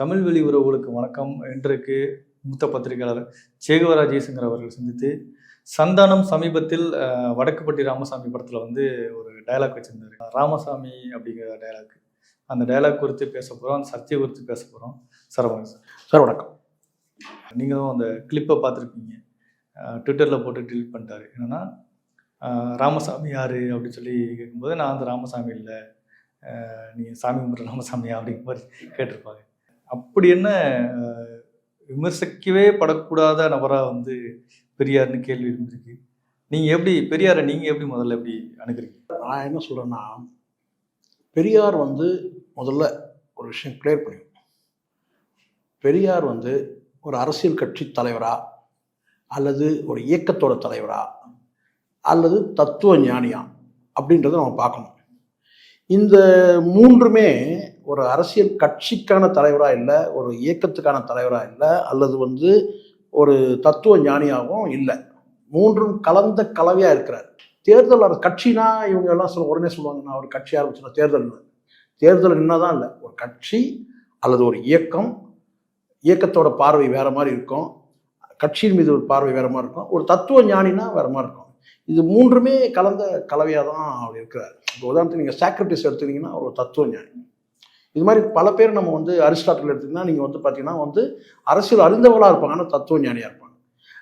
தமிழ் வெளி உறவுகளுக்கு வணக்கம் இன்றைக்கு மூத்த பத்திரிகையாளர் சேகுவரா ஜெயசங்கர் அவர்கள் சந்தித்து சந்தானம் சமீபத்தில் வடக்குப்பட்டி ராமசாமி படத்தில் வந்து ஒரு டயலாக் வச்சிருந்தாரு. ராமசாமி அப்படிங்கிற டயலாக் அந்த டயலாக் குறித்து பேச போகிறோம் அந்த சத்திய குறித்து பேச போகிறோம் சார் வணக்கம் சார். சார் வணக்கம். நீங்களும் அந்த கிளிப்பை பார்த்துருப்பீங்க. ட்விட்டரில் போட்டு delete பண்ணிட்டாரு. என்னன்னா ராமசாமி யார் அப்படின்னு சொல்லி கேட்கும்போது நான் அந்த ராமசாமி இல்லை. நீங்கள் சாமி கும்பிட்ற ராமசாமியா? அப்படிங்கிற மாதிரி கேட்டிருப்பாங்க. அப்படி என்ன விமர்சிக்கவே படக்கூடாத நபராக வந்து பெரியார்னு கேள்வி இருந்திருக்கு நீங்கள் எப்படி பெரியாரை நீங்கள் எப்படி முதல்ல எப்படி அணுகிறீங்க? நான் என்ன சொல்கிறேன்னா பெரியார் வந்து முதல்ல ஒரு விஷயம் கிளியர் பண்ணி பெரியார் வந்து ஒரு அரசியல் கட்சி தலைவரா அல்லது ஒரு இயக்கத்தோட தலைவரா அல்லது தத்துவ ஞானியா அப்படின்றத நம்ம பார்க்கணும். இந்த மூன்றுமே ஒரு அரசியல் கட்சிக்கான தலைவராக இல்லை ஒரு இயக்கத்துக்கான தலைவராக இல்லை அல்லது வந்து ஒரு தத்துவ ஞானியாகவும் இல்லை. மூன்றும் கலந்த கலவையாக இருக்கிறார். தேர்தல் அது கட்சினா இவங்க எல்லாம் சொல்ல உடனே சொல்லுவாங்க நான் ஒரு கட்சி ஆரம்பிச்சுனா தேர்தல் தேர்தல் என்னதான் இல்லை. ஒரு கட்சி அல்லது ஒரு இயக்கம் இயக்கத்தோட பார்வை வேற மாதிரி இருக்கும். கட்சியின் மீது ஒரு பார்வை வேற மாதிரி இருக்கும். ஒரு தத்துவ ஞானினா வேற மாதிரி இருக்கும். இது மூன்றுமே கலந்த கலவையாக தான் அவர் இருக்கிறார். இப்போ உதாரணத்துக்கு நீங்கள் சாக்ரட்டிஸ் எடுத்துக்கிட்டிங்கன்னா ஒரு தத்துவ ஞானி இது மாதிரி பல பேர் நம்ம வந்து அரிஸ்டாட்டில் எடுத்திங்கன்னா நீங்கள் வந்து பார்த்தீங்கன்னா வந்து அரசியல் அறிந்தவர்களாக இருப்பாங்க ஆனால் தத்துவ ஞானியாக இருப்பாங்க.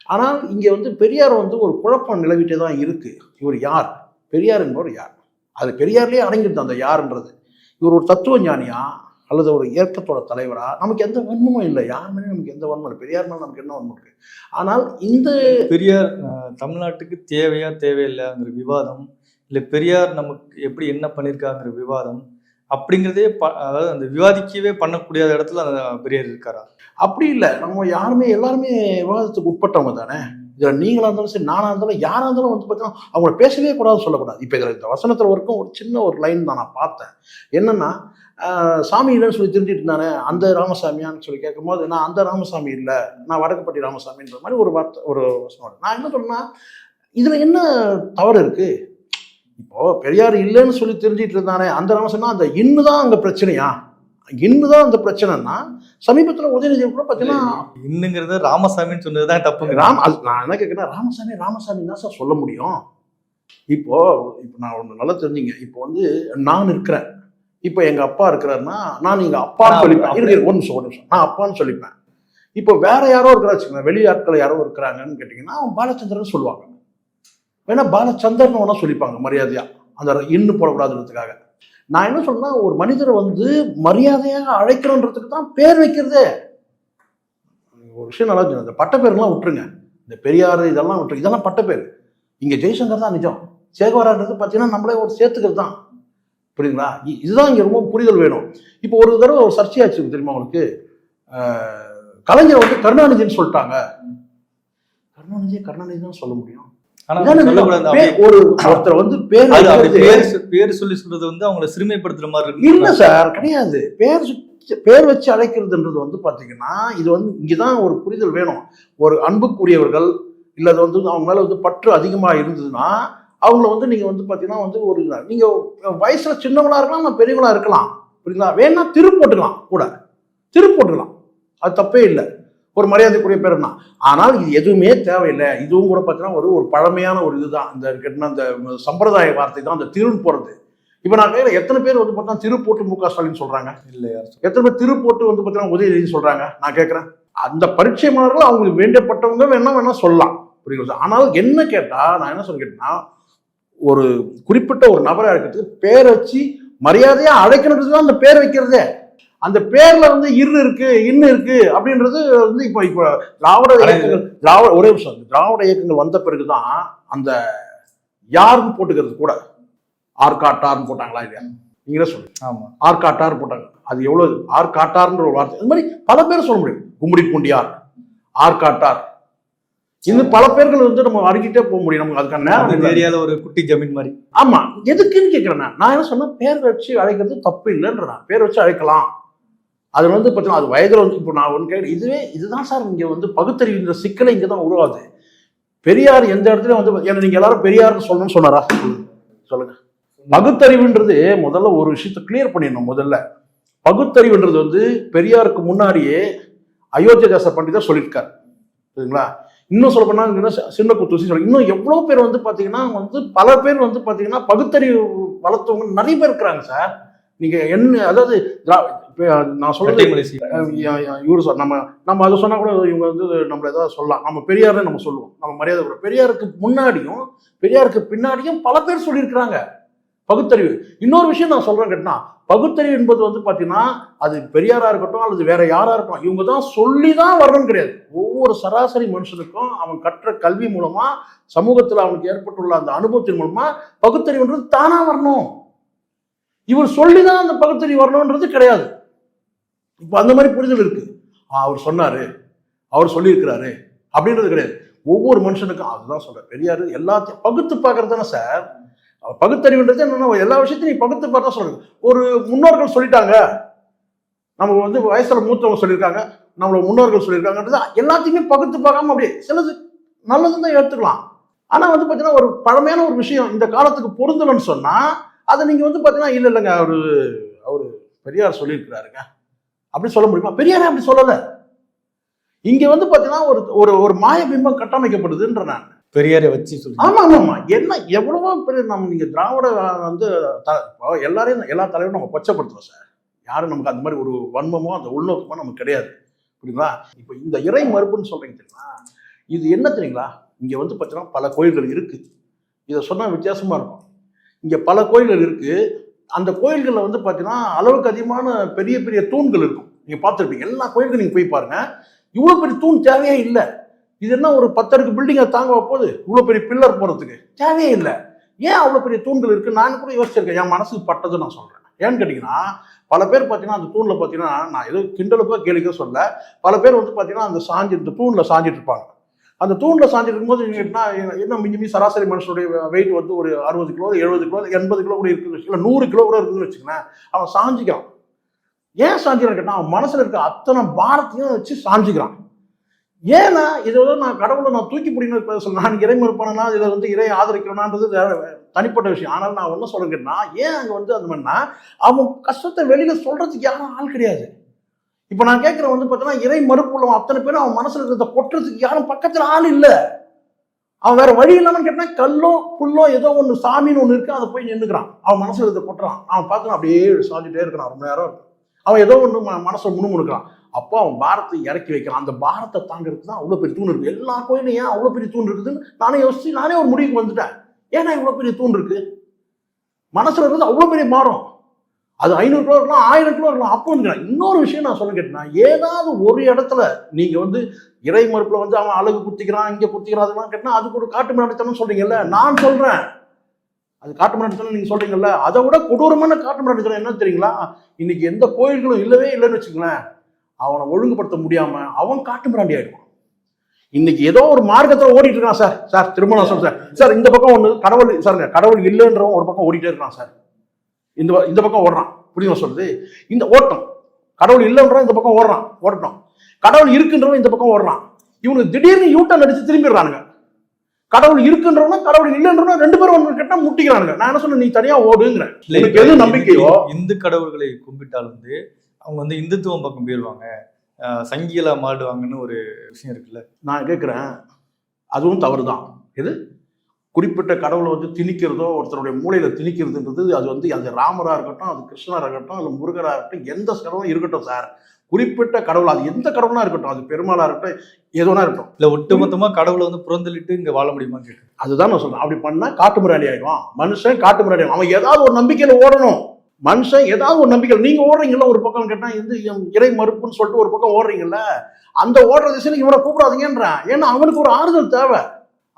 ஆனால் இங்கே வந்து பெரியார் வந்து ஒரு குழப்பம் நிலவிட்டே தான் இருக்குது இவர் யார்? பெரியார் என்பவர் யார்? அது பெரியார்லேயே அடங்கிடுது அந்த யாருன்றது. இவர் ஒரு தத்துவ ஞானியா அல்லது ஒரு இயக்கத்தோட தலைவரா? நமக்கு எந்த வன்மமும் இல்லை. யார் மேலேயும் நமக்கு எந்த வன்மம் இல்லை. பெரியார் மேலே நமக்கு என்ன வன்மம் இருக்கு? ஆனால் இந்த பெரியார் தமிழ்நாட்டுக்கு தேவையா தேவையில்லைங்கிற விவாதம் இல்லை பெரியார் நமக்கு எப்படி என்ன பண்ணியிருக்காங்கிற விவாதம் அப்படிங்கிறதே ப அதாவது அந்த விவாதிக்கவே பண்ணக்கூடிய இடத்துல அந்த பெரியார் இருக்காரா? அப்படி இல்லை. நம்ம யாருமே எல்லாருமே விவாதத்துக்கு உட்பட்டவங்க தானே? இதில் நீங்களா இருந்தாலும் சரி நானாக இருந்தாலும் யாராக இருந்தாலும் வந்து பார்த்தீங்கன்னா அவங்கள பேசவே கூடாதுன்னு சொல்லக்கூடாது. இப்போ இதில் இந்த வசனத்தில் வரைக்கும் ஒரு சின்ன ஒரு லைன் தான் நான் பார்த்தேன். என்னன்னா சாமி இல்லைன்னு சொல்லி தெரிஞ்சுட்டு இருந்தானே அந்த ராமசாமியான்னு சொல்லி கேட்கும்போது நான் அந்த ராமசாமி இல்லை நான் வடக்குப்பட்டி ராமசாமின்ற மாதிரி ஒரு வார்த்தை ஒரு. நான் என்ன சொன்னா இதில் என்ன தவறு இருக்கு? இப்போ பெரியார் இல்லைன்னு சொல்லி தெரிஞ்சிட்டு இருந்தானே அந்த ராமசாமி அந்த இன்னு தான் அங்கே பிரச்சனையா? இன்னு தான் அந்த பிரச்சனைனா சமீபத்தில் உதயநிதி கூட பார்த்தீங்கன்னா இன்னுங்கிறது ராமசாமின்னு சொன்னதுதான் தப்புங்க. ராம் அது நான் என்ன கேட்குறேன் ராமசாமி ராமசாமி தான் சார் சொல்ல முடியும். இப்போ இப்போ நான் ஒன்று நல்லா தெரிஞ்சுங்க. இப்போ வந்து நான் இருக்கிறேன். இப்போ எங்க அப்பா இருக்கிறாருன்னா நான் எங்க அப்பான்னு சொல்லிப்பேன். இருக்கு, ஒரு நிமிஷம் ஒரு நிமிஷம். நான் அப்பான்னு சொல்லிப்பேன். இப்போ வேற யாரோ இருக்கிறா வச்சுக்கோங்க. வெளி ஆட்கள் யாரோ இருக்கிறாங்கன்னு கேட்டிங்கன்னா அவன் பாலச்சந்திரன் சொல்லுவாங்க. வேணா பாலச்சந்திரன் வேணா சொல்லிப்பாங்க மரியாதையா. அந்த இன்னு போடக்கூடாதுன்றதுக்காக. நான் என்ன சொல்றேன்னா ஒரு மனிதரை வந்து மரியாதையாக அழைக்கணுன்றதுக்கு தான் பேர் வைக்கிறதே. ஒரு விஷயம் நல்லா. இந்த பட்டப்பேருலாம் விட்டுருங்க. இந்த பெரியார் இதெல்லாம் விட்டுருங்க. இதெல்லாம் பட்டப்பேர் இங்க ஜெய்சங்கர் தான் நிஜம். சேகவரான்றது பார்த்தீங்கன்னா நம்மளே ஒரு சேர்த்துக்கிறது தான். புரியுதுங்களா? இதுதான் இங்க ரொம்ப புரிதல் வேணும். இப்போ ஒரு தடவை ஒரு சர்ச்சையாச்சு தெரியுமா உங்களுக்கு? அஹ், கலைஞர் வந்து கருணாநிதின்னு சொல்லிட்டாங்க. கருணாநிதியை கருணாநிதி தான் சொல்ல முடியும். ஒரு ஒருத்தர் வந்து பேர் பேர் சொல்லி சொல்றது வந்து அவங்கள சிறுமைப்படுத்துற மாதிரி இல்ல இருக்கு சார் கிடையாது. பேர் பேர் வச்சு அழைக்கிறதுன்றது வந்து பாத்தீங்கன்னா இது வந்து இங்கதான் ஒரு புரிதல் வேணும். ஒரு அன்புக்குரியவர்கள் இல்ல அது வந்து அவங்க மேல வந்து பற்று அதிகமா இருந்ததுன்னா அவங்கள வந்து நீங்க வந்து பாத்தீங்கன்னா வந்து ஒரு நீங்க வயசுல சின்னவங்களா இருக்கலாம் நான் பெரியவங்களா இருக்கலாம். புரியுங்களா வேணா திரு போட்டுக்கலாம் கூட. திரு போட்டுக்கலாம். அது தப்பே இல்லை. ஒரு மரியாதைக்குரிய பேர் தான் ஆனால் இது எதுவுமே தேவையில்லை. இதுவும் கூட பார்த்தீங்கன்னா ஒரு ஒரு பழமையான ஒரு இதுதான். இந்த கேட்டினா அந்த சம்பிரதாய வார்த்தை தான் அந்த திருன்னு போறது இப்போ நான் கேட்குறேன் எத்தனை பேர் வந்து பார்த்தா திரு போட்டு மு க ஸ்டாலின் சொல்றாங்க? இல்ல யார் சொல்றது? எத்தனை பேர் திரு போட்டு வந்து பார்த்தீங்கன்னா உதயநிதி சொல்றாங்க? நான் கேட்குறேன் அந்த பரிச்சயமானவர்கள் அவங்களுக்கு வேண்டப்பட்டவங்க வேணா வேணா சொல்லலாம். புரியுது ஆனால் என்ன கேட்டா நான் என்ன சொல்ல கேட்டேன்னா ஒரு குறிப்பிட்ட ஒரு நபரை அழைக்கிறதுக்கு பேர் வச்சு மரியாதையா அழைக்கணுன்றது தான் அந்த பேர் வைக்கிறதே. அந்த பேர்ல வந்து இரு இருக்கு இன்னு இருக்கு அப்படின்றது வந்து இப்போ இப்போ திராவிட இயக்கங்கள் திராவிட ஒரே நிமிஷம் திராவிட இயக்கங்கள் வந்த பிறகுதான் அந்த யாருன்னு போட்டுக்கிறது கூட. ஆர்காட்டார்னு போட்டாங்களா இல்லையா? நீங்களே சொல்லுங்க. ஆமா. ஆர்காட்டார் போட்டாங்க. அது எவ்வளவு ஆர்காட்டார்ன்ற ஒரு வார்த்தை. இது மாதிரி பல பேர் சொல்ல முடியும். கும்மிடி பூண்டியார் ஆர்காட்டார் இன்னும் பல பேர்கள் வந்து நம்ம அடுக்கிட்டே போக முடியும். நமக்கு அதுக்கான நேரம். ஏரியால ஒரு குட்டி ஜமீன் மாதிரி. ஆமா. எதுக்குன்னு கேட்கிறேன் நான். என்ன சொன்னேன்? பேர் வச்சு அழைக்கிறது தப்பு இல்லைன்றேன் பேர் வச்சு அழைக்கலாம். அது வந்து பார்த்தீங்கன்னா அது வயதில் வந்து இப்போ நான் ஒன்று கேட்குறேன் இதுவே இதுதான் சார் இங்கே வந்து பகுத்தறிவுன்ற சிக்கலை இங்கே தான் உருவாகுது. பெரியார் எந்த இடத்துல வந்து ஏன்னா நீங்கள் எல்லாரும் பெரியார்னு சொல்லணும்னு சொன்னாரா? சொல்லுங்க. பகுத்தறிவுன்றது முதல்ல ஒரு விஷயத்தை கிளியர் பண்ணிடணும் முதல்ல. பகுத்தறிவுன்றது வந்து பெரியாருக்கு முன்னாடியே அயோத்திய தாச பண்டிதர் சொல்லியிருக்காரு. சரிங்களா இன்னும் சொல்ல போனா இன்னும் சி- சின்ன குத்துசி சொல்லி இன்னும் எவ்வளோ பேர் வந்து பார்த்தீங்கன்னா வந்து பல பேர் வந்து பார்த்தீங்கன்னா பகுத்தறிவு வளர்த்தவங்க நிறைய பேர் இருக்கிறாங்க சார். நீங்க என்ன அதாவது நான் சொல்றது இவரு சொல் நம்ம நம்ம அதை சொன்னா கூட இவங்க வந்து நம்மள ஏதாவது சொல்லலாம். நம்ம பெரியார்னு நம்ம சொல்லுவோம். நம்ம மரியாதை கொடுப்போம். பெரியாருக்கு முன்னாடியும் பெரியாருக்கு பின்னாடியும் பல பேர் சொல்லியிருக்கிறாங்க. பகுத்தறிவு. இன்னொரு விஷயம் நான் சொல்றேன் கேட்டா பகுத்தறிவு என்பது வந்து பாத்தீங்கன்னா அது பெரியாரா இருக்கட்டும் அல்லது வேற யாரா இருக்கட்டும் இவங்க தான் சொல்லி தான் வரணும்னு கிடையாது. ஒவ்வொரு சராசரி மனுஷனுக்கும் அவன் கற்ற கல்வி மூலமா சமூகத்தில் அவனுக்கு ஏற்பட்டுள்ள அந்த அனுபவத்தின் மூலமா பகுத்தறிவுன்றது தானா வரணும். இவர் சொல்லி தான் அந்த பகுத்தறிவு வரணுன்றது கிடையாது. இப்போ அந்த மாதிரி புரிதல் இருக்கு. அவர் சொன்னாரு. அவர் சொல்லியிருக்கிறாரு. அப்படின்றது கிடையாது. ஒவ்வொரு மனுஷனுக்கும் அதுதான் சொல்றேன். பெரியார் எல்லாத்தையும் பகுத்து பார்க்கறது தானே சார்? பகுத்தறிவுன்றது என்னன்னா எல்லா விஷயத்தையும் நீ பகுத்து பார்த்தா சொல்றது ஒரு முன்னோர்கள் சொல்லிட்டாங்க. நமக்கு வந்து வயசுல மூத்தவங்க சொல்லியிருக்காங்க. நம்மளோட முன்னோர்கள் சொல்லியிருக்காங்கன்றது எல்லாத்தையுமே பகுத்து பார்க்காம அப்படியே சிலது நல்லதுன்னு தான் எடுத்துக்கலாம். ஆனால் வந்து பார்த்தீங்கன்னா ஒரு பழமையான ஒரு விஷயம் இந்த காலத்துக்கு பொருந்தலன்னு சொன்னால் அதை நீங்கள் வந்து பார்த்தீங்கன்னா இல்லை இல்லைங்க அவரு அவர் பெரியார் சொல்லியிருக்கிறாருங்க. அப்படி சொல்ல முடியுமா? பெரியாரே அப்படி சொல்லலை. இங்கே வந்து பார்த்தீங்கன்னா ஒரு ஒரு ஒரு மாய பிம்பம் கட்டமைக்கப்படுதுன்ற நான். பெரியாரை வச்சு சொல்லி ஆமா ஆமா ஆமா. என்ன எவ்வளவோ பெரிய நம்ம நீங்க திராவிட வந்து த- எல்லாரையும் எல்லா தலைவரும் நம்ம கொச்சப்படுத்துறோம் சார். யாரும் நமக்கு அந்த மாதிரி ஒரு வன்மமோ அந்த உள்நோக்கமோ நமக்கு கிடையாது. புரியுங்களா இப்போ இந்த இறை மறுப்புன்னு சொல்றீங்க தெரியுமா? இது என்ன தெரியுங்களா? இங்க வந்து பார்த்தீங்கன்னா பல கோயில்கள் இருக்கு. இதை சொன்னா வித்தியாசமா இருக்கும். இங்க பல கோயில்கள் இருக்கு. அந்த கோயில்களில் வந்து பார்த்தீங்கன்னா அளவுக்கு அதிகமான பெரிய பெரிய தூண்கள் இருக்கும். நீங்கள் பார்த்துருப்பீங்க. எல்லா கோயில்களும் நீங்கள் போய் பாருங்க. இவ்வளோ பெரிய தூண் தேவையே இல்லை. இது என்ன ஒரு பத்தடுக்கு பில்டிங்கை தாங்க போகுது? இவ்வளோ பெரிய பில்லர் போகிறதுக்கு தேவையே இல்லை ஏன் அவ்வளோ பெரிய தூண்கள் இருக்குது நான் கூட யோசிச்சிருக்கேன். என் மனசுக்கு பட்டது நான் சொல்கிறேன் ஏன்னு கேட்டிங்கன்னா பல பேர் பார்த்தீங்கன்னா அந்த தூணில் பார்த்தீங்கன்னா நான் ஏதோ கிண்டலுக்கோ கேலிக்கோ சொல்ல பல பேர் வந்து பார்த்தீங்கன்னா அந்த சாஞ்சி இந்த தூணில் சாஞ்சிட்டு இருப்பாங்க. அந்த தூணில் சாஞ்சிட்டு இருக்கும்போது நீங்க என்ன என்ன மிஞ்சி மிஞ்சி சராசரி மனுஷனுடைய வெயிட் வந்து ஒரு அறுபது கிலோ எழுபது கிலோ எண்பது கிலோ கூட இருக்குது இல்லை நூறு கிலோ கூட இருக்குதுன்னு வச்சுக்கோங்களேன். அவன் சாஞ்சிக்கிறான். ஏன் சாஞ்சிக்கிறான் கேட்டால் அவன் மனசில் இருக்க அத்தனை பாரத்தையும் வச்சு சாஞ்சிக்கிறான். ஏன்னா இதை நான் கடவுளை நான் தூக்கி பிடிக்கணும் பேச சொல்ல நான் இறை மறுப்பானா இதை வந்து இறை ஆதரிக்கிறேனான்றது வேற- தனிப்பட்ட விஷயம். ஆனால் நான் ஒன்றும் சொல்ல ஏன் அங்கே வந்து அந்த மாதிரினா அவன் கஷ்டத்தை வெளியில் சொல்றதுக்கு யாரும் ஆள் கிடையாது. இப்போ நான் கேட்குறேன் வந்து பார்த்தீங்கன்னா இறை மறுப்பு உள்ளவன் அத்தனை பேரும் அவன் மனசில் இருக்கிறத கொட்டுறதுக்கு யாரும் பக்கத்தில் ஆள் இல்லை. அவன் வேற வழி இல்லாமல் கேட்டால் கல்லோ புல்லோ ஏதோ ஒன்று சாமின்னு ஒன்று இருக்கு அதை போய் நின்றுக்கிறான் அவன் மனசில் இருக்கிறத கொட்டுறான். அவன் பார்க்கணும் அப்படியே சாஞ்சிட்டே இருக்கிறான். ரொம்ப நேரம் அவன் ஏதோ ஒன்று மனசை முணுமுணுக்கிறான். அப்போ அவன் பாரத்தை இறக்கி வைக்கிறான். அந்த பாரத்தை தாங்கிறதுக்கு தான் அவ்வளோ பெரிய தூண் இருக்குது எல்லா கோயிலும் ஏன் அவ்வளோ பெரிய தூண் இருக்குதுன்னு நானே யோசிச்சு நானே ஒரு முடிவுக்கு வந்துட்டேன். ஏன்னா இவ்வளோ பெரிய தூண் இருக்கு? மனசில் இருக்கிறது அவ்வளோ பெரிய மாறும். அது ஐநூறு கிலோ இருக்கலாம் ஆயிரம் கிலோ இருக்கலாம் அப்போ இன்னொரு விஷயம் நான் சொல்ல கேட்டேன். ஏதாவது ஒரு இடத்துல நீங்க வந்து இறை மறுப்புல வந்து அவன் அழகு குத்திக்கிறான் இங்கே குத்திக்கிறான் அதெல்லாம் கேட்டா அதுக்கு கூட காட்டு மிராண்டித்தனம் சொல்றீங்கல்ல? நான் சொல்றேன். அது காட்டு மிராண்டித்தனம் நீங்க சொல்றீங்கல்ல? அதை விட கொடூரமான காட்டு மிராண்டித்தனம் என்ன தெரியுங்களா? இன்னைக்கு எந்த கோயில்களும் இல்லவே இல்லைன்னு வச்சுங்களேன் அவனை ஒழுங்குபடுத்த முடியாம அவன் காட்டு மிராண்டி ஆயிடுவான். இன்னைக்கு ஏதோ ஒரு மார்க்கத்துல ஓடிட்டு இருக்கான் சார். சார் திரும்ப நான் சொல்றேன். சார் இந்த பக்கம் ஒண்ணு கடவுள் சாருங்க கடவுள் இல்லைன்றவன் ஒரு பக்கம் ஓடிட்டே இருக்கான் சார். இந்த இந்த பக்கம் ஓடுறான். புரியுமா சொல்றது? இந்த ஓட்டம். கடவுள் இல்லைன்றவன் இந்த பக்கம் ஓடுறான். ஓடட்டும். கடவுள் இருக்குன்றவன் இந்த பக்கம் ஓடுறான். இவனுக்கு திடீர்னு யூட்டன் அடிச்சு திரும்பிடுறானுங்க. கடவுள் இருக்குன்றவனும் கடவுள் இல்லைன்றவனும் ரெண்டு பேரும் ஒன்று கேட்டா முட்டிக்கிறானுங்க. நான் என்ன சொன்னேன்? நீ தனியா ஓடுங்கிறேன் எது நம்பிக்கையோ? இந்து கடவுள்களை கும்பிட்டால் வந்து அவங்க வந்து இந்துத்துவம் பக்கம் போயிடுவாங்க சங்கிகளா மாடுவாங்கன்னு ஒரு விஷயம் இருக்குல்ல? நான் கேட்குறேன் அதுவும் தவறு தான் எது? குறிப்பிட்ட கடவுளை வந்து திணிக்கிறதோ ஒருத்தருடைய மூளையில திணிக்கிறதுன்றது அது வந்து அது ராமரா இருக்கட்டும் அது கிருஷ்ணரா இருக்கட்டும் இல்லை முருகரா இருக்கட்டும் எந்த கடவுளும் இருக்கட்டும் சார் குறிப்பிட்ட கடவுள் அது எந்த கடவுளா இருக்கட்டும் அது பெருமாளா இருக்கட்டும் எதுனா இருக்கட்டும். இல்ல ஒட்டுமொத்தமா கடவுளை வந்து புறந்தள்ளிட்டு இங்க வாழ முடியுமா கேட்குறேன் அதுதான் நான் சொல்றேன். அப்படி பண்ணா காட்டு மிராண்டி ஆயிடுவான். மனுஷன் காட்டு ஆயிடுவான். அவன் ஏதாவது ஒரு நம்பிக்கையில ஓடணும். மனுஷன் ஏதாவது ஒரு நம்பிக்கை நீங்க ஓடுறீங்கல்ல ஒரு பக்கம் கேட்டா இது இறை மறுப்புன்னு சொல்லிட்டு ஒரு பக்கம் ஓடுறீங்கல்ல அந்த ஓடுற திசையில இவனை கூப்பிடாதீங்கன்றான். ஏன்னா அவனுக்கு ஒரு ஆறுதல் தேவை.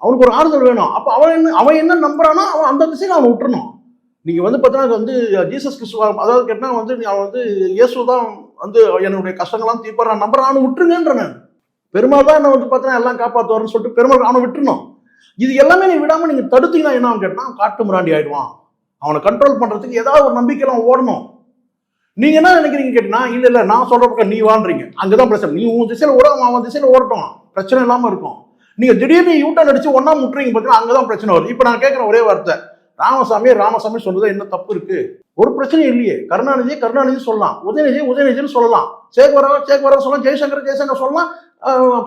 அவனுக்கு ஒரு ஆறுதல் வேணும். அப்போ அவன் என்ன அவன் என்ன நம்புறானோ அவன் அந்த திசையில் அவன் விட்டுறணும். நீங்க வந்து பார்த்தீங்கன்னா வந்து ஜீசஸ் கிறிஸ்துவ அதாவது கேட்டால் வந்து அவன் வந்து இயேசு தான் வந்து என்னுடைய கஷ்டங்கள்லாம் தீர்ப்பான் நம்புறான் அவனை விட்டுருங்கன்ற நான். பெருமாள் தான் என்ன வந்து பார்த்தீங்கன்னா எல்லாம் காப்பாற்றுவார்னு சொல்லிட்டு பெருமாள் அவனை விட்டுறணும். இது எல்லாமே நீ விடாம நீங்க தடுத்தீங்கன்னா என்ன அவன் காட்டு மிராண்டி ஆயிடுவான். அவனை கண்ட்ரோல் பண்றதுக்கு ஏதாவது ஒரு நம்பிக்கைலாம் ஓடணும். நீங்க என்ன நினைக்கிறீங்க கேட்டீங்கன்னா இல்ல இல்ல நான் சொல்ற பக்கம் நீ வாழ்றீங்க அங்கதான் பிரச்சனை. நீ உன் திசையில ஓடாம அவன் திசையில ஓடட்டும். பிரச்சனை இல்லாம இருக்கும். நீங்க திடீர்னு யூட்டன் அடிச்சு ஒன்றா முட்டுறீங்க பார்த்தீங்கன்னா அங்கதான் பிரச்சனை வருது. இப்ப நான் கேட்கிற ஒரே வார்த்தை. ராமசாமி ராமசாமி சொல்றது என்ன தப்பு இருக்கு? ஒரு பிரச்சனையும் இல்லையே. கருணாநிதியை கருணாநிதி சொல்லலாம். உதயநிதியை உதயநிதினு சொல்லலாம். சேகவரா சேகவரா சொல்லலாம். ஜெய்சங்கர் ஜெய்சங்கர் சொல்லலாம்.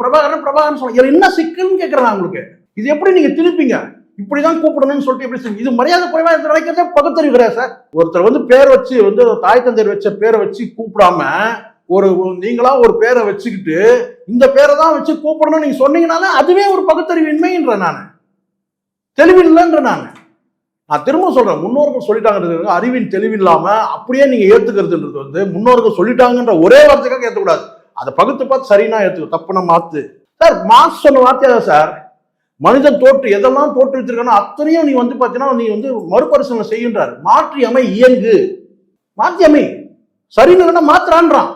பிரபாகரன் பிரபாகரன் சொல்லலாம். என்ன சிக்கல்னு கேட்கறேன் உங்களுக்கு. இது எப்படி நீங்க திருப்பீங்க? இப்படிதான் கூப்பிடணும்னு சொல்லிட்டு எப்படி இது மரியாதை குறைவா நினைக்கிறதே பகுத்தறிவுகிறார் சார். ஒருத்தர் வந்து பேர் வச்சு வந்து தாய் தந்தையர் வச்ச பேரை வச்சு கூப்பிடாம ஒரு நீங்களா ஒரு பேரை வச்சுக்கிட்டு இந்த பேரை தான் வச்சு கூப்பிடணும்னு நீங்க சொன்னீங்கனால அதுவே ஒரு பகுத்தறிவின்மைன்ற நான். தெளிவில்லைன்ற நான். நான் திரும்ப சொல்றேன் முன்னோர்கள் சொல்லிட்டாங்கன்றது அறிவின் தெளிவில்லாம அப்படியே நீங்க ஏத்துக்கிறதுன்றது வந்து முன்னோர்கள் சொல்லிட்டாங்கன்ற ஒரே வார்த்தைக்காக ஏத்தக்கூடாது. அதை பகுத்து பார்த்து சரினா ஏத்துக்கோ தப்புன மாத்து. சார் மாஸ் சொன்ன வார்த்தையா சார் மனிதன் தோற்று எதெல்லாம் தோற்று வச்சிருக்கானோ அத்தனையும் நீ வந்து பார்த்தீங்கன்னா நீ வந்து மறுபரிசீலனை செய்கின்றார். மாற்றி அமை இயங்கு. மாற்றி அமை சரின்னு மாத்திரான்றான்.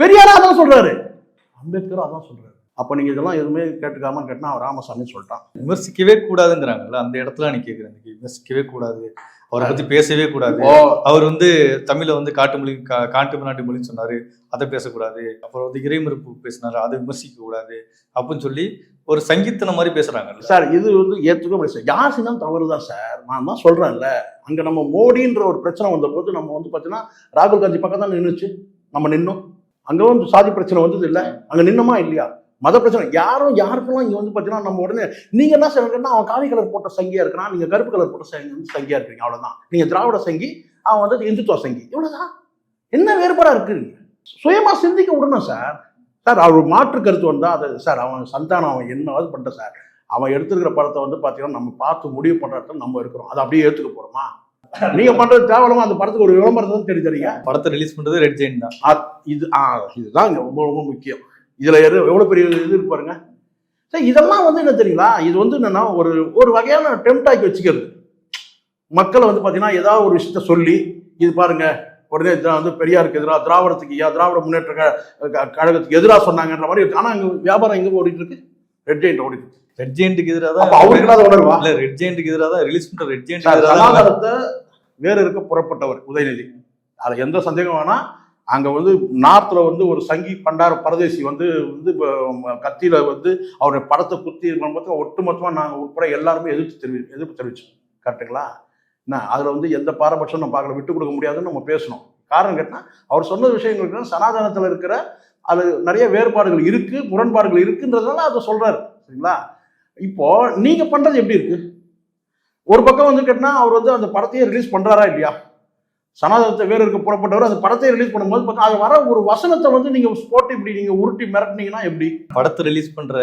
பெரியாரா அதான் சொல்றாரு. அம்பேத்கர் அதான் சொல்றாரு. அப்ப நீங்க இதெல்லாம் எதுவுமே கேட்டுக்காம கேட்டா அவன் ராமசாமி சொல்லிட்டான். விமர்சிக்கவே கூடாதுங்கிறாங்கல்ல? அந்த இடத்துல நீ கேட்குறேன் விமர்சிக்கவே கூடாது. அவரை பத்தி பேசவே கூடாது. அவர் வந்து தமிழை வந்து காட்டு மொழி காட்டு நாட்டு மொழின்னு சொன்னாரு. அதை பேசக்கூடாது. அப்புறம் வந்து இறைமறுப்பு பேசினாரு. அதை விமர்சிக்க கூடாது அப்படின்னு சொல்லி ஒரு சங்கீத்தன மாதிரி பேசுறாங்க சார் இது வந்து ஏற்றுக்க முடியாது சார். யார் செஞ்சாலும் தவறு தான் சார்? நான் தான் சொல்கிறேன்ல அங்கே நம்ம மோடின்ற ஒரு பிரச்சனை வந்தபோது நம்ம வந்து பார்த்தீங்கன்னா ராகுல் காந்தி பக்கம் தான் நின்றுச்சு நம்ம நின்னோம். அங்கே வந்து சாதி பிரச்சனை வந்தது இல்லை. அங்கே நின்னமா இல்லையா? மத பிரச்சனை. யாரும் யாருக்கெல்லாம் இங்கே வந்து பார்த்தீங்கன்னா நம்ம உடனே நீங்கள் என்ன செய்யணும்னா அவன் காவி கலர் போட்ட சங்கியா இருக்கிறான் நீங்கள் கருப்பு கலர் போட்ட சங்கி வந்து சங்கியா இருக்கீங்க அவ்வளோதான் நீங்கள் திராவிட சங்கி அவன் வந்து இந்துத்துவ சங்கி இவ்வளோதான் என்ன வேறுபாடாக இருக்குங்க சுயமாக சிந்திக்க விடணும் சார். சார் அவர் மாற்று கருத்து வந்தா அது சார் அவன் சந்தானம் அவன் என்னவாது பண்ணிட்ட சார்? அவன் எடுத்துருக்கிற படத்தை வந்து பார்த்தீங்கன்னா நம்ம பார்த்து முடிவு பண்ற இடத்துல நம்ம இருக்கிறோம். அதை அப்படியே ஏற்றுக்க போறோமா? நீங்க பண்றது தேவலமா அந்த படத்துக்கு ஒரு விளம்பரத்தை தான் தெரி தெரியுங்க படத்தை ரிலீஸ் பண்றது ரெட் ஜெயின் தான். இது ஆ இதுதான் இங்க ரொம்ப ரொம்ப முக்கியம். இதுல எது எவ்வளவு பெரிய இது இருக்கு பாருங்க. சார் இதெல்லாம் வந்து என்ன தெரியுங்களா? இது வந்து என்னன்னா ஒரு ஒரு வகையான டெம்ட் ஆக்கி வச்சுக்கிறது. மக்களை வந்து பார்த்தீங்கன்னா ஏதாவது ஒரு விஷயத்த சொல்லி இது பாருங்க உடனே வந்து பெரியாருக்கு எதிராக திராவிடத்துக்கு ஐயா திராவிட முன்னேற்ற கழகத்துக்கு எதிராக சொன்னாங்கன்ற மாதிரி இருக்கு. ஆனா இங்க வியாபாரம் எங்க ஓடிட்டு இருக்கு? ரெட் ஜெயிண்ட் ஓடிட்டு இருக்கு. ரெட் ஜெயின்ட்டுக்கு எதிராக அவருக்கு தான் இல்லாத உணர்வா? இல்ல ரெட் ஜெயின்ட்டுக்கு எதிராக தான் ரிலீஸ் பண்ற ரெட் சனாதனத்தை வேற இருக்க புறப்பட்டவர் உதயநிதி. அதுல எந்த சந்தேகம் வேணா அங்க வந்து நார்த்ல வந்து ஒரு சங்கி பண்டார பரதேசி வந்து வந்து கத்தியில வந்து அவருடைய படத்தை குத்தி பார்த்து ஒட்டுமொத்தமா நாங்க உட்பட எல்லாருமே எதிர்த்து தெரிவி எதிர்ப்பு தெரிவிச்சோம். கரெக்டுங்களா என்ன? அதுல வந்து எந்த பாரபட்சம் நம்ம பார்க்கல. விட்டு கொடுக்க முடியாதுன்னு நம்ம பேசணும். காரணம் கேட்டா அவர் சொன்ன விஷயங்களுக்கு சனாதனத்துல இருக்கிற அது நிறைய வேறுபாடுகள் இருக்கு முரண்பாடுகள் இருக்குன்றதுனால அதை சொல்றாரு. சரிங்களா? இப்போ நீங்க பண்றது எப்படி இருக்கு? ஒரு பக்கம் வந்து கேட்டினா அவர் வந்து அந்த படத்தையே ரிலீஸ் பண்றாரா இல்லையா? சனாதனத்தை வேறு இருக்க புறப்பட்டவர் அந்த படத்தை ரிலீஸ் பண்ணும்போது பார்த்தா அது வர ஒரு வசனத்தை வந்து நீங்க போட்டு இப்படி நீங்க உருட்டி மிரட்டினீங்கன்னா எப்படி? படத்தை ரிலீஸ் பண்ற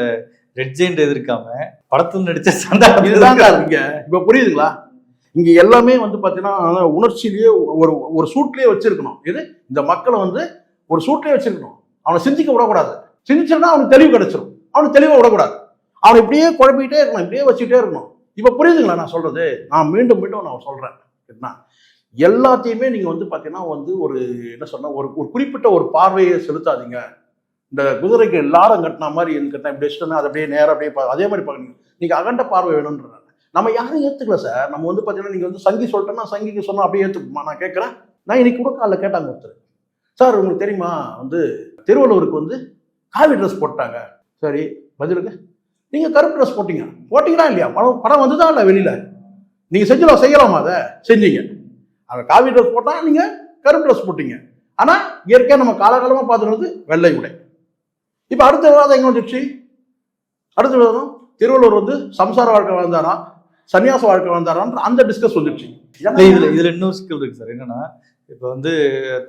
ரெட் ஜெயின்ட் எதிர்க்காம படத்துல நடிச்ச சந்தா இதுதாங்க இங்க இப்ப புரியுதுங்களா? இங்கே எல்லாமே வந்து பார்த்தீங்கன்னா உணர்ச்சியிலேயே ஒரு ஒரு சூட்லேயே வச்சிருக்கணும். இது இந்த மக்களை வந்து ஒரு சூட்லேயே வச்சிருக்கணும். அவனை சிந்திக்க விடக்கூடாது. சிந்திச்சா அவனுக்கு தெளிவு கிடைச்சிடும் அவனுக்கு தெளிவாக விடக்கூடாது. அவனை இப்படியே குழப்பிக்கிட்டே இருக்கணும் இப்படியே வச்சுக்கிட்டே இருக்கணும். இப்போ புரியுதுங்களா நான் சொல்கிறது நான் மீண்டும் மீண்டும் நான் சொல்கிறேன் என்ன எல்லாத்தையுமே நீங்கள் வந்து பார்த்தீங்கன்னா வந்து ஒரு என்ன சொன்னால் ஒரு ஒரு குறிப்பிட்ட ஒரு பார்வையை செலுத்தாதீங்க. இந்த குதிரைக்கு எல்லாரும் கட்டின மாதிரி கட்டினா இப்படி வச்சுட்டோன்னா அதை அப்படியே நேரம் அப்படியே அதே மாதிரி பார்க்கணும். நீங்கள் அகண்ட பார்வை வேணும்ன்றாங்க நம்ம யாரும் ஏத்துக்கல சார் நம்ம வந்து பாத்தீங்கன்னா நீங்க வந்து சங்கி சொல்லிட்டேன்னா சங்கிக்கு சொன்னா அப்படியே ஏத்துக்குமா? நான் கேட்கறேன் நான் இன்னைக்கு கூட காலைல கேட்டாங்க ஒருத்தர். சார் உங்களுக்கு தெரியுமா? வந்து திருவள்ளுவருக்கு வந்து காவி ட்ரெஸ் போட்டாங்க. சரி பதிலுக்கு நீங்க கருப்பு ட்ரெஸ் போட்டீங்க. போட்டீங்களா இல்லையா? படம் படம் வந்துதான் இல்லை வெளியில? நீங்க செஞ்சலாம் செய்யலாமா அதை? செஞ்சீங்க. அவன் காவி ட்ரெஸ் போட்டா நீங்க கருப்பு ட்ரெஸ் போட்டீங்க. ஆனா இயற்கையா நம்ம காலகாலமா பார்த்துருந்தது வெள்ளை உடை. இப்ப அடுத்த விவாதம் எங்க வந்துடுச்சு அடுத்த விவாதம் திருவள்ளுவர் வந்து சம்சார வாழ்க்கை வாழ்ந்தாரா? சன்னியாச வாழ்க்கை வாழ்ந்தாரான்ற அந்த டிஸ்கஸ் வந்துடுச்சு. இதுல இதுல இன்னொரு சிக்கல் இருக்கு சார் என்னன்னா இப்ப வந்து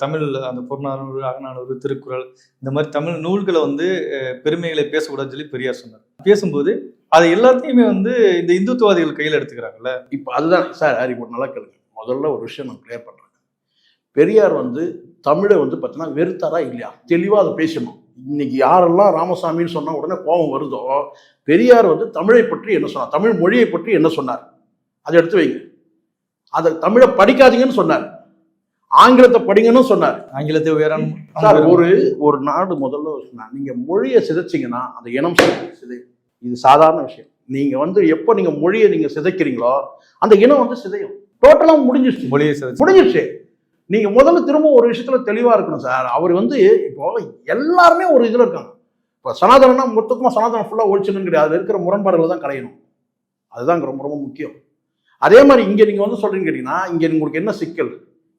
தமிழ் அந்த புறநானூறு அகநானூறு திருக்குறள் இந்த மாதிரி தமிழ் நூல்களை வந்து பெருமைகளை பேசக்கூடாதுன்னு சொல்லி பெரியார் சொன்னார். பேசும்போது அது எல்லாத்தையுமே வந்து இந்த இந்துத்துவாதிகள் கையில எடுத்துக்கிறாங்கல்ல? இப்போ அதுதான் சார் ஹாரி போட்டு நல்லா கேளுங்க. முதல்ல ஒரு விஷயம் நான் கிளியர் பண்ணுறேன் பெரியார் வந்து தமிழை வந்து பார்த்தீங்கன்னா வெறுத்தாரா இல்லையா? தெளிவாக அதை பேசணும். இன்னைக்கு யாரெல்லாம் ராமசாமின்னு சொன்னா உடனே கோபம் வருதோ பெரியார் வந்து தமிழை பற்றி என்ன சொன்னார்? தமிழ் மொழியை பற்றி என்ன சொன்னார்? அதை எடுத்து வைங்க. அதை தமிழை படிக்காதீங்கன்னு சொன்னார். ஆங்கிலத்தை படிங்கன்னு சொன்னார். ஆங்கிலத்தை உயரம் சார் ஒரு ஒரு நாடு முதல்ல சொன்னா நீங்க மொழியை சிதைச்சிங்கன்னா அந்த இனம் சிதை இது சாதாரண விஷயம். நீங்க வந்து எப்போ நீங்க மொழியை நீங்க சிதைக்கிறீங்களோ அந்த இனம் வந்து சிதையும். டோட்டலா முடிஞ்சிருச்சு. மொழியை சிதைச்சு முடிஞ்சிருச்சு. நீங்க முதல்ல திரும்ப ஒரு விஷயத்துல தெளிவா இருக்கணும் சார். அவர் வந்து இப்போ எல்லாருமே ஒரு இதுல இருக்காங்க. இப்போ சனாதனம்னா மொத்தமா சனாதனம் ஃபுல்லா ஒழிச்சுன்னு கிடையாது. அதுல இருக்கிற முரண்பாடுகளை தான் கலையணும் அதுதான் ரொம்ப ரொம்ப முக்கியம். அதே மாதிரி இங்க நீங்க வந்து சொல்றீங்க கேட்டீங்கன்னா இங்க உங்களுக்கு என்ன சிக்கல்?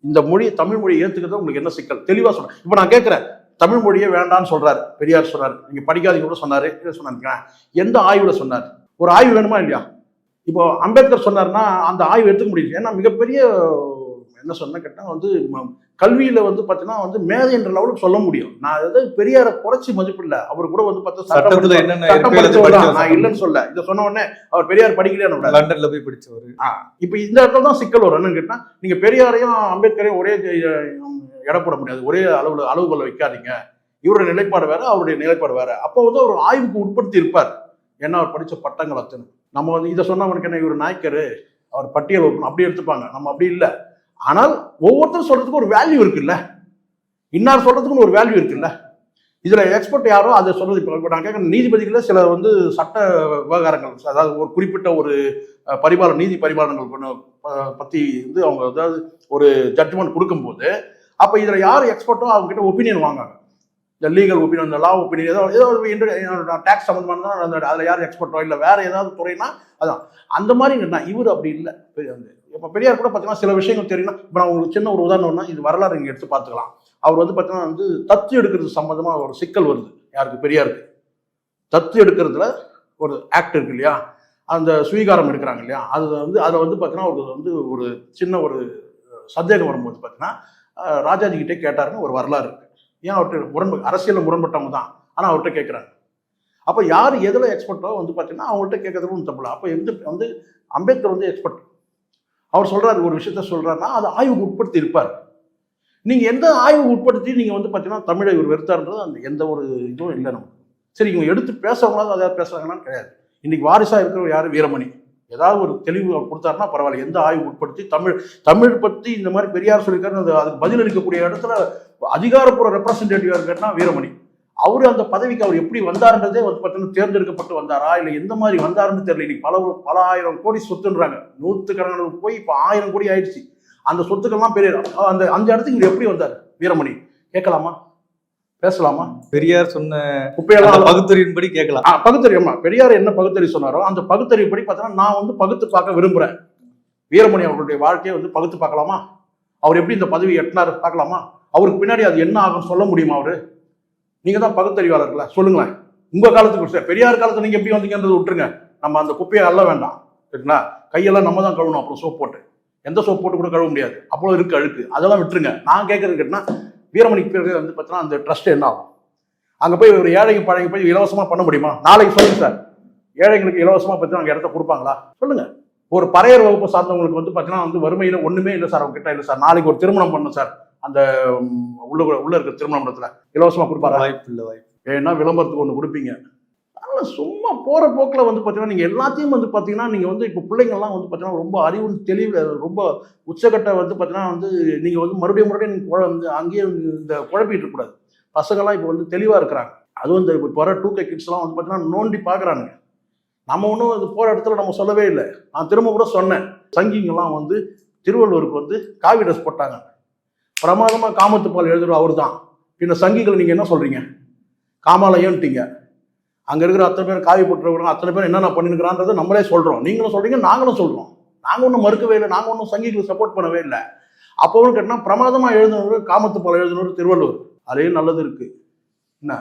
இந்த மொழி தமிழ் மொழியை ஏத்துக்கிறது உங்களுக்கு என்ன சிக்கல்? தெளிவா சொல்றேன். இப்போ நான் கேட்கிறேன். தமிழ் மொழியே வேண்டாம்னு சொல்றாரு. பெரியார் சொல்றாரு நீங்க படிக்காதீங்க கூட சொன்னாரு. இதை எந்த ஆய்வுல சொன்னார்? ஒரு ஆய்வு வேணுமா இல்லையா? இப்போ அம்பேத்கர் சொன்னார்னா அந்த ஆய்வு எடுத்துக்க முடியும் ஏன்னா மிகப்பெரிய என்ன சொன்ன கேட்டால் வந்து கல்வியில வந்து பார்த்தீங்கன்னா வந்து மேதை என்ற லெவலுக்கு சொல்ல முடியும். நான் அதாவது பெரியாரை குறைச்சி மதிப்பில்லை அவர் கூட வந்து பார்த்தா சட்டம். நான். இல்லைன்னு சொல்ல இதை சொன்ன உடனே அவர் பெரியார் படிக்கலையான்னு விடாது. லண்டன்ல போய் படிச்சவர். இப்போ இந்த இடத்துல தான் சிக்கல் வரும். என்னன்னு கேட்டா நீங்க பெரியாரையும் அம்பேத்கரையும் ஒரே எடை போட முடியாது. ஒரே அளவுல அளவுகோல வைக்காதீங்க. இவருடைய நிலைப்பாடு வேற அவருடைய நிலைப்பாடு வேற. அப்போ வந்து அவர் ஆய்வுக்கு உட்படுத்தி இருப்பார். ஏன்னா அவர் படிச்ச பட்டங்கள் அத்தனை. நம்ம வந்து இதை சொன்னவனுக்கு என்ன இவர் நாய்க்கரு. அவர் பட்டியல் அப்படி எடுத்துப்பாங்க. நம்ம அப்படி இல்லை. ஆனால் ஒவ்வொருத்தரும் சொல்றதுக்கு ஒரு வேல்யூ இருக்குல்ல? இன்னார் சொல்றதுக்குன்னு ஒரு வேல்யூ இருக்குல்ல? இதுல எக்ஸ்பர்ட் யாரோ அதை சொல்றது இப்போ நான் கேட்குற நீதிபதிகள சில வந்து சட்ட விவகாரங்கள் அதாவது ஒரு குறிப்பிட்ட ஒரு அஹ், பரிபாலன நீதி பரிபாலனங்கள் கொண்டு பத்தி வந்து அவங்க அதாவது ஒரு ஜட்ஜ்மெண்ட் கொடுக்கும்போது அப்ப இதுல யார் எக்ஸ்பர்ட்டோ அவங்க கிட்ட ஒப்பீனியன் வாங்காங்க இந்த லீகல் ஒப்பீனியன் இந்த லா ஒப்பீனியன் ஏதோ ஏதோ டேக்ஸ் சம்மந்தமான அந்த அதில் யார் எக்ஸ்பர்ட்டோ இல்லை வேற ஏதாவது துறைனா அதான். அந்த மாதிரி நான் இவர் அப்படி இல்லை. இப்போ பெரியார் கூட பார்த்தீங்கன்னா சில விஷயங்கள் தெரியும் இப்போ நான் உங்களுக்கு சின்ன ஒரு உதாரணம்னா இது வரலாறு இங்கே எடுத்து பார்த்துக்கலாம். அவர் வந்து பார்த்தீங்கன்னா வந்து தத்து எடுக்கிறது சம்மந்தமாக ஒரு சிக்கல் வருது. யாருக்கு? பெரியாருக்கு. தத்து எடுக்கிறதுல ஒரு ஆக்ட் இருக்கு இல்லையா? அந்த சுவீகாரம் எடுக்கிறாங்க இல்லையா? அது வந்து அதை வந்து பார்த்தீங்கன்னா அவருக்கு வந்து ஒரு சின்ன ஒரு சந்தேகம் வரும்போது பார்த்தீங்கன்னா ராஜாஜி கிட்டே கேட்டாருன்னு ஒரு வரலாறு இருக்கு. ஏன் அவர்கிட்ட முரண்பு அரசியலில் முரண்பட்டவங்க தான். ஆனால் அவர்கிட்ட கேட்குறாங்க அப்போ யார் எதில் எக்ஸ்பர்ட்டோ வந்து பார்த்தீங்கன்னா அவங்கள்ட்ட கேட்கறதுக்கு ஒன்றும் தப்பு அப்போ எந்த வந்து அம்பேத்கர் வந்து எக்ஸ்பர்ட் அவர் சொல்கிறார் ஒரு விஷயத்த சொல்கிறாருன்னா அது ஆய்வுக்கு உட்படுத்தி இருப்பார் நீங்கள் எந்த ஆய்வுக்கு உட்படுத்தி நீங்கள் வந்து பார்த்தீங்கன்னா தமிழை இவர் வெறுத்தாருன்றது அந்த எந்த ஒரு இதுவும் இல்லை நமக்கு. சரி இவங்க எடுத்து பேசுறவங்களாவது அதாவது பேசுறாங்கன்னு கிடையாது. இன்றைக்கி வாரிசாக இருக்கிறவர் யார்? வீரமணி. ஏதாவது ஒரு தெளிவு அவர் கொடுத்தாருன்னா பரவாயில்ல. எந்த ஆய்வு உட்படுத்தி தமிழ் தமிழ் பற்றி இந்த மாதிரி பெரியார் சொல்லியிருக்காரு அது அதுக்கு பதிலளிக்கக்கூடிய இடத்துல அதிகாரப்பூர்வ ரெப்ரசன்டேட்டிவாக இருக்காருன்னா வீரமணி. அவர் அந்த பதவிக்கு அவர் எப்படி வந்தாருன்றதே வந்து பார்த்தீங்கன்னா தேர்ந்தெடுக்கப்பட்டு வந்தாரா? இல்லை எந்த மாதிரி வந்தாருன்னு தெரியல. இன்னைக்கு பல பல ஆயிரம் கோடி சொத்துன்றாங்க. நூற்றுக்கணக்கான போய் இப்போ ஆயிரம் கோடி ஆயிடுச்சு. அந்த சொத்துக்கள்லாம் பெரிய அந்த அந்த இடத்துக்கு இவர் எப்படி வந்தார்? வீரமணி கேட்கலாமா? பேசலாமா? பெரியார் சொன்ன குப்பையெல்லாம் பகுத்தறிவின்படி கேட்கலாம். ஆ, பகுத்தறிவு பெரியார் என்ன பகுத்தறிவு சொன்னாரோ அந்த பகுத்தறிவு படி பார்த்தோன்னா நான் வந்து பகுத்து பார்க்க விரும்புறேன். வீரமணி அவர்களுடைய வாழ்க்கையை வந்து பகுத்து பார்க்கலாமா? அவர் எப்படி இந்த பதவி எட்டினாரு? பார்க்கலாமா? அவருக்கு பின்னாடி அது என்ன ஆகும் சொல்ல முடியுமா அவரு? நீங்க தான் பகுத்தறிவாளர்கள? சொல்லுங்களேன். உங்க காலத்துக்கு சார் பெரியார் காலத்துல நீங்க எப்படி வந்தீங்கன்றது விட்டுருங்க. நம்ம அந்த குப்பையை அள்ள வேண்டாம். சரிங்களா? கையெல்லாம் நம்ம தான் கழுவணும் அப்புறம் சோப் போட்டு. எந்த சோப் போட்டு கூட கழுவ முடியாது. அவ்வளோ இருக்கு அழுக்கு. அதெல்லாம் விட்டுருங்க. நான் கேட்கறது கேட்டினா வீரமணிக்கு பிறகு வந்து பார்த்தீங்கன்னா அந்த ட்ரஸ்ட் என்ன ஆகும்? அங்கே போய் ஒரு ஏழைங்க பழைய போய் இலவசமாக பண்ண முடியுமா? நாளைக்கு சொல்லுங்க சார். ஏழைங்களுக்கு இலவசமாக பற்றி அங்கே இடத்த கொடுப்பாங்களா? சொல்லுங்க. ஒரு பறையர் வகுப்பு சார்ந்தவங்களுக்கு வந்து பார்த்தீங்கன்னா வந்து வறுமையில் ஒன்றுமே இல்லை சார் அவங்க கிட்ட இல்லை சார். நாளைக்கு ஒரு திருமணம் பண்ணணும் சார். அந்த உள்ள உள்ள இருக்கிற திருமண மண்டபத்தில். இலவசமாக கொடுப்பாரா? வாய்ப்பு இல்லை வாய்ப்பு. ஏன்னா விளம்பரத்துக்கு ஒன்று கொடுப்பீங்க. அதனால சும்மா போகிற போக்கில் வந்து பார்த்தீங்கன்னா நீங்கள் எல்லாத்தையும் வந்து பார்த்தீங்கன்னா நீங்கள் வந்து இப்போ பிள்ளைங்கள்லாம் வந்து பார்த்தீங்கன்னா ரொம்ப அறிவு தெளிவில் ரொம்ப உச்சக்கட்ட வந்து பார்த்தீங்கன்னா வந்து நீங்கள் வந்து மறுபடியும் மறுபடியும் குழ- வந்து அங்கேயே இந்த குழப்பிட்டு இருக்கக்கூடாது. பசங்கள்லாம் இப்போ வந்து தெளிவாக இருக்கிறாங்க. அதுவும் இந்த இப்போ வர டூ கே கிட்ஸ்லாம் வந்து பார்த்தீங்கன்னா நோண்டி பார்க்குறாங்க நம்ம ஒன்றும் அது போகிற இடத்துல நம்ம சொல்லவே இல்லை. நான் திரும்ப கூட சொன்னேன். சங்கிங்கெல்லாம் வந்து திருவள்ளுவருக்கு வந்து காவி ட்ரெஸ் போட்டாங்க. பிரமாதமாக காமத்துப்பால் எழுதுகிற அவர் தான் பின்ன சங்கிகளை நீங்கள் என்ன சொல்கிறீங்க காமாலயம்ட்டீங்க அங்கே இருக்கிற அத்தனை பேர் காவி போட்டுருக்கிறோம் அத்தனை பேர் என்னென்ன பண்ணிருக்கிறான்றதை நம்மளே சொல்கிறோம் நீங்களும் சொல்கிறீங்க நாங்களும் சொல்கிறோம் நாங்கள் ஒன்றும் மறுக்கவே இல்லை நாங்கள் ஒன்றும் சங்கிகளுக்கு சப்போர்ட் பண்ணவே இல்லை. அப்போவும் கேட்டால் பிரமாதமாக எழுதினவர் காமத்துப்பால் எழுதினவர் திருவள்ளுவர். அதுலேயும் நல்லது இருக்குது என்ன?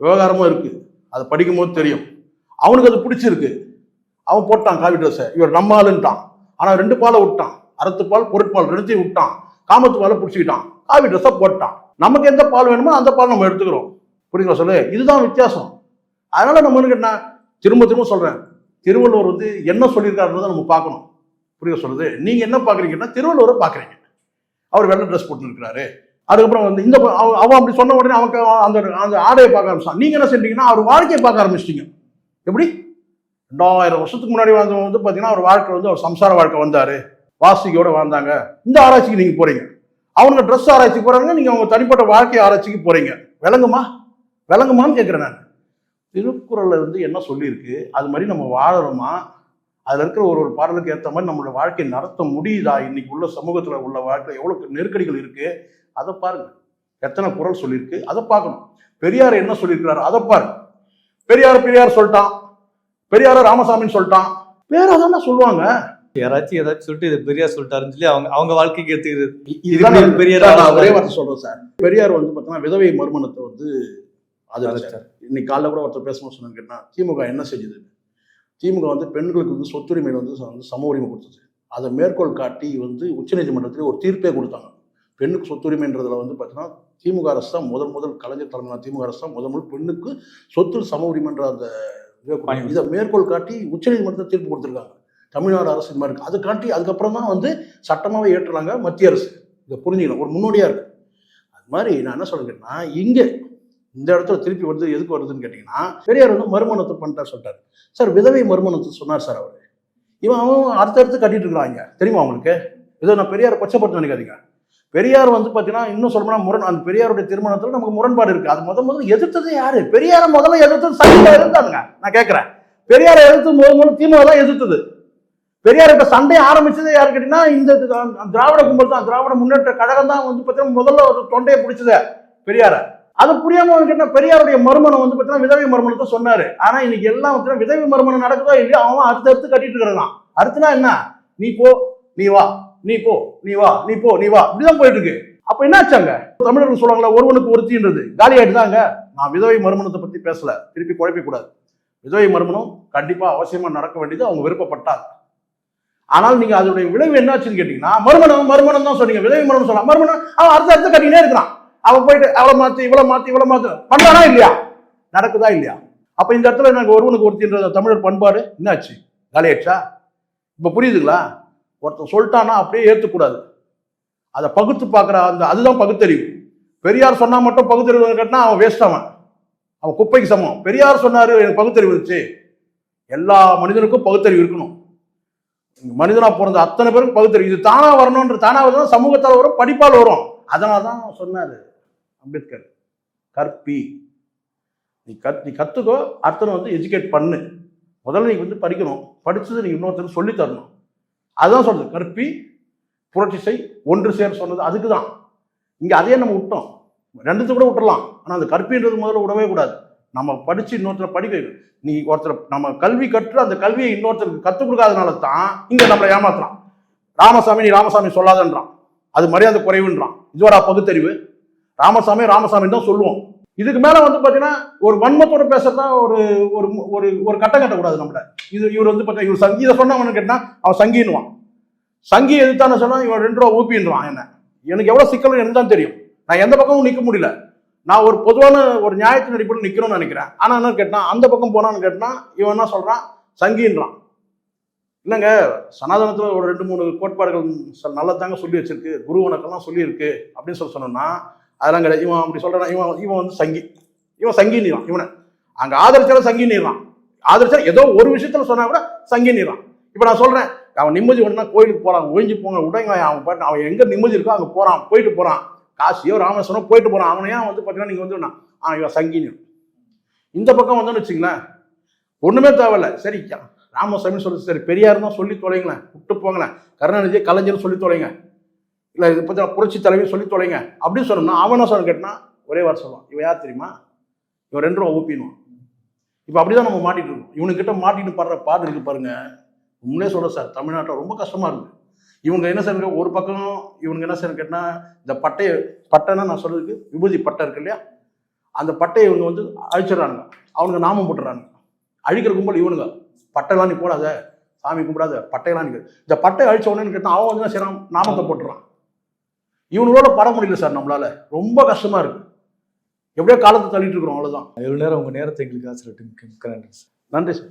விவகாரமும் இருக்குது அதை படிக்கும் போது தெரியும். அவனுக்கு அது பிடிச்சிருக்கு. அவன் போட்டான் காவி ட்ரெஸ்ஸை இவர் நம்ம ஆளுன்ட்டான். ஆனால் ரெண்டு பாலை விட்டான். அறத்துப்பால் பொருட்பால் ரெண்டுத்தையும் விட்டான். காமத்து பாலை பிடிச்சிக்கிட்டான். காவி ட்ரெஸ்ஸை போட்டான். நமக்கு எந்த பால் வேணுமோ அந்த பால் நம்ம எடுத்துக்கிறோம். புரியுங்களா சொல்லு? இதுதான் வித்தியாசம். அதனால நம்ம என்ன என்ன திரும்ப திரும்ப சொல்றேன். திருவள்ளுவர் வந்து என்ன சொல்லியிருக்காருன்றதை நம்ம பார்க்கணும். புரிய சொல்லுது? நீங்க என்ன பாக்குறீங்கன்னா திருவள்ளுவரை பாக்குறீங்க அவர் வெள்ளை ட்ரெஸ் போட்டுருக்கிறாரு. அதுக்கப்புறம் வந்து இந்த அவன் அப்படி சொன்ன உடனே அவனுக்கு அந்த அந்த ஆடையை பார்க்க ஆரம்பிச்சான். நீங்க என்ன செஞ்சீங்கன்னா அவர் வாழ்க்கையை பார்க்க ஆரம்பிச்சிட்டீங்க. எப்படி? ரெண்டாயிரம் வருஷத்துக்கு முன்னாடி வந்தவங்க வந்து பார்த்தீங்கன்னா அவர் வாழ்க்கை வந்து அவர் சம்சார வாழ்க்கை வந்தார். வாசிக்கையோட வாழ்ந்தாங்க. இந்த ஆராய்ச்சிக்கு நீங்கள் போகிறீங்க அவங்க ட்ரெஸ் ஆராய்ச்சிக்கு போகிறாங்க நீங்கள் அவங்க தனிப்பட்ட வாழ்க்கை ஆராய்ச்சிக்கு போகிறீங்க விளங்குமா? விளங்குமான்னு கேட்குறேன் நான். திருக்குறள்ல வந்து என்ன சொல்லியிருக்கு? அது மாதிரி நம்ம வாழறோமா? அதில் இருக்கிற ஒரு ஒரு பாடலுக்கு ஏற்ற மாதிரி நம்மளோட வாழ்க்கையை நடத்த முடியுதா? இன்னைக்கு உள்ள சமூகத்தில் உள்ள வாழ்க்கை எவ்வளோ நெருக்கடிகள் இருக்குது அதை பாருங்கள் எத்தனை குறள் சொல்லியிருக்கு? அதை பார்க்கணும். பெரியார் என்ன சொல்லியிருக்கிறாரு? அதை பாருங்க. பெரியார் பெரியார் சொல்லிட்டான். பெரியார ராமசாமின்னு சொல்லிட்டான். பேரா தானே சொல்லுவாங்க. யாராச்சும் ஏதாச்சும் சொல்லிட்டு இது பெரியார் சொல்லிட்டாருன்னு சொல்லி அவங்க அவங்க வாழ்க்கைக்கு எடுத்துக்கிறது. இதுதான் இது பெரியார் ஒரே. வார்த்தை சொல்றேன் சார். பெரியார் வந்து பார்த்தீங்கன்னா விதவை மறுமணத்தை வந்து ஆதரிச்சார். இன்னைக்கு காலைல கூட ஒருத்தர் பேசணும்னு சொன்னாங்க கேட்டா திமுக என்ன செஞ்சது? திமுக வந்து பெண்களுக்கு வந்து சொத்துரிமை வந்து வந்து சம உரிமை கொடுத்தது. அதை மேற்கோள் காட்டி வந்து உச்சநீதிமன்றத்தில் ஒரு தீர்ப்பே கொடுத்தாங்க. பெண்ணுக்கு சொத்துரிமைன்றதுல வந்து பார்த்தீங்கன்னா திமுக அரசு தான் முதல் முதல் கலைஞர் தலைமையிலான திமுக அரசு தான் முதல் முதல் பெண்ணுக்கு சொத்து சம உரிமைன்ற அந்த. இதை மேற்கோள் காட்டி உச்சநீதிமன்றத்தில் தீர்ப்பு கொடுத்துருக்காங்க. தமிழ்நாடு அரசு இது மாதிரி இருக்குது அதை காட்டி அதுக்கப்புறம் தான் வந்து சட்டமாகவே ஏற்றுறாங்க மத்திய அரசு. இதை புரிஞ்சுக்கணும். ஒரு முன்னோடியாக இருக்குது அது மாதிரி நான் என்ன சொல்கிறேன்னா இங்கே இந்த இடத்துல திருப்பி வருது எதுக்கு வருதுன்னு கேட்டிங்கன்னா பெரியார் வந்து மறுமணத்தை பண்ணிட்டார் சொல்லிட்டார். சார் விதவை மறுமணத்தை சொன்னார் சார் அவர். இவன் அவன் அடுத்தடுத்து கட்டிட்டு இருக்கிறாங்க. தெரியுமா உங்களுக்கு? இதை நான் பெரியார் கொச்சப்படுத்த நினைக்காதீங்க. பெரியார் வந்து பார்த்தீங்கன்னா இன்னும் சொல்லணும்னா முரண் அந்த பெரியாருடைய திருமணத்தில் நமக்கு முரண்பாடு இருக்குது அது முதல் முதல்ல எதிர்த்தது யாரு? பெரியாரை முதல்ல எதிர்த்தது சங்கில எதிர்த்தானுங்க. நான் கேட்குறேன் பெரியாரை எதிர்த்து முதல் முதல்ல திமுக தான் எதிர்த்தது. பெரியார் சண்டை ஆரம்பிச்சது யாரு கேட்டீங்கன்னா இந்த திராவிட கும்பல் தான் திராவிட முன்னேற்ற கழகம் தான் வந்து பார்த்தீங்கன்னா முதல்ல ஒரு தொண்டையை பிடிச்சது பெரியார. அது புரியாம கேட்டா பெரியாருடைய மர்மனம் வந்து பார்த்தீங்கன்னா விதவை மர்மனத்தை சொன்னாரு. ஆனா இன்னைக்கு எல்லாம் வந்து விதவை மர்மனம் நடக்குதோ இல்லையோ அவன் அடுத்த அடுத்து கட்டிட்டு இருக்கிறான் அடுத்துனா என்ன? நீ போ நீ வா நீ போ நீ வா நீ போ நீ வா. இப்படிதான் போயிட்டு இருக்கு. அப்ப என்னாச்சாங்க தமிழர்கள் சொல்லுவாங்களா ஒருவனுக்கு ஒருத்தின்றது. காலி ஆயிட்டுதாங்க நான் விதவை மர்மனத்தை பத்தி பேசல. திருப்பி குழப்பிக்க கூடாது விதவை மர்மனம் கண்டிப்பா அவசியமா நடக்க வேண்டியது அவங்க விருப்பப்பட்டார் ஆனால் நீங்க அதனுடைய விளைவு என்னாச்சுன்னு கேட்டீங்கன்னா மறுமணம் மறுமணம் தான் சொன்னீங்க. விளைவு மரணம் சொல்லலாம் மறுமணம் அவன் அடுத்த அடுத்த கட்டினே இருக்கிறான். அவன் போயிட்டு அவளை மாத்தி இவ்வளவு மாத்தி இவ்வளவு மாத்து. பண்றானா இல்லையா? நடக்குதா இல்லையா? அப்ப இந்த இடத்துல நாங்கள் ஒருவனுக்கு ஒருத்தின்ற தமிழர் பண்பாடு என்னாச்சு? காலியாச்சா இப்ப புரியுதுங்களா? ஒருத்தன் சொல்லிட்டானா அப்படியே ஏத்துக்கூடாது. அதை பகுத்து பார்க்குற அந்த அதுதான் பகுத்தறிவு. பெரியார் சொன்னா மட்டும் பகுத்தறிவு கேட்டினா அவன் வேஸ்ட் அவன். அவன் குப்பைக்கு சமம். பெரியார் சொன்னாரு எனக்கு பகுத்தறிவு இருந்துச்சு. எல்லா மனிதனுக்கும் பகுத்தறிவு இருக்கணும். மனிதனா பிறந்த அத்தனை பேரும் பகுத்தறிவு. இது தானா வரணும்ன்ற தானா வரணும் சமூகத்தால் வரும் படிப்பால் வரும். அதனால தான் சொன்னார் அம்பேத்கர் கற்பி. நீ கத் நீ கற்றுக்கோ அடுத்தனை வந்து எஜுகேட் பண்ணு. முதல்ல நீ வந்து படிக்கணும். படித்தது நீ இன்னொருத்தருக்கு சொல்லி தரணும். அதுதான் சொல்றது. கற்பி புரட்சி செய் ஒன்று சேர் சொன்னது அதுக்கு தான் இங்கே அதையே நம்ம விட்டோம். ரெண்டுத்து கூட விட்டுறலாம். ஆனால் அந்த கற்பின்றது முதல்ல விடவே கூடாது. நம்ம படித்து இன்னொருத்தரை படிக்க வைக்கணும். நீ ஒருத்தர் நம்ம கல்வி கற்று அந்த கல்வியை இன்னொருத்தருக்கு கற்றுக் கொடுக்காதனால தான் இங்கே நம்மளை ஏமாத்துறான். ராமசாமி நீ ராமசாமி சொல்லாதன்றான். அது மரியாதை குறைவுன்றான். இதுவரா பகுத்தறிவு. ராமசாமி ராமசாமி தான் சொல்லுவோம். இதுக்கு மேல வந்து பாத்தீங்கன்னா ஒரு வன்மத்தோட பேசுறதா ஒரு ஒரு ஒரு ஒரு கட்டம் கட்டக்கூடாது நம்மள. இது இவர் வந்து பார்த்தீங்கன்னா இவர் சங்கீத சொன்னவனு கேட்டா அவன் சங்கின்னுவான். சங்கி எதுத்தான சொன்னா இவன் ரெண்டு ரூபா ஊப்பின்றான் என்ன. எனக்கு எவ்வளவு சிக்கல் எனக்கு தான் தெரியும். நான் எந்த பக்கமும் நிக்க முடியல. நான் ஒரு பொதுவான ஒரு நியாயத்தின் அடிப்படையில் நிற்கணும்னு நினைக்கிறேன். ஆனால் என்ன கேட்டான் அந்த பக்கம் போனான்னு கேட்டா இவன் என்ன சொல்கிறான் சங்கின்றான். இல்லைங்க சனாதனத்தில் ஒரு ரெண்டு மூணு கோட்பாடுகள் ச- நல்லதாங்க சொல்லி வச்சிருக்கு குரு உனக்கெல்லாம் சொல்லியிருக்கு அப்படின்னு சொல்லி சொன்னோம்னா அதெல்லாம் கிடையாது. இவன் அப்படி சொல்கிறான் இவன் இவன் வந்து சங்கி இவன் சங்கி நீரான் இவனை. அங்கே ஆதரிச்சாலும் சங்கி நீரான் ஆதரிச்சா ஏதோ ஒரு விஷயத்தில் சொன்னால் கூட சங்கி நீரான் இப்போ நான் சொல்கிறேன் அவன் நிம்மதி வேணும்னா கோயிலுக்கு போகிறான் ஒழிஞ்சு போங்க உடைங்க அவன் பாட்டு அவன் எங்கே நிம்மதி இருக்கோ அங்கே போகிறான் போயிட்டு போகிறான் காசியோ ராமேஸ்வரம் போயிட்டு போகிறான் அவனையா வந்து பார்த்தீங்கன்னா நீங்கள் வந்து ஆ இவன் சங்கினி இந்த பக்கம் வந்தோன்னு வச்சுங்களேன். ஒன்றுமே தேவையில்ல. சரி ராமசாமி சொல்லி சரி. பெரியார் தான் சொல்லி தொலைங்களேன். விட்டு போங்களேன். கருணாநிதியை கலைஞர் சொல்லி தொலைங்க. இல்லை இது பற்றி புரட்சி தலைவி சொல்லி தொலைங்க. அப்படின்னு சொன்னோம்னா அவன் என்ன சொல்ல கேட்டால் ஒரே வாரம் சொல்லுவான். இவன் யார் தெரியுமா? இவன் ரெண்டு ரூபா ஊப்பிடுவான் இப்போ அப்படிதான் நம்ம மாட்டிட்டு இருக்கோம். இவனுக்கிட்ட மாட்டிட்டு படுற பாடு இருக்கு பாருங்க. உண்மையே சொல்கிறேன் சார். தமிழ்நாட்டில் ரொம்ப கஷ்டமாக இருக்குது இவங்க என்ன செய்யறாங்க ஒரு பக்கம் இவனுக்கு என்ன செய்யணும் கேட்டா இந்த பட்டையை பட்டைன்னா நான் சொல்றதுக்கு விபூதி பட்டை இருக்கு இல்லையா? அந்த பட்டையை இவங்க வந்து அழிச்சிடுறானுங்க. அவனுக்கு நாமம் போட்டுறானுங்க. அழிக்கிற கும்பல் இவனுங்க. பட்டைலாம் நீ போடாத. சாமி கும்பிடாத. பட்டையெல்லாம் நீ இந்த பட்டை அழிச்ச உடனே கேட்டால் அவன் வந்து என்ன செய்யறான்? நாமத்தை போட்டுறான். இவங்களோட பட முடியல சார் நம்மளால. ரொம்ப கஷ்டமா இருக்கு. எப்படியோ காலத்தை தள்ளிட்டு இருக்கிறோம் அவ்வளவுதான். இவ்வளவு நேரம் உங்க நேரத்தை எங்களுக்கு ஆசிரியர் நன்றி சார்.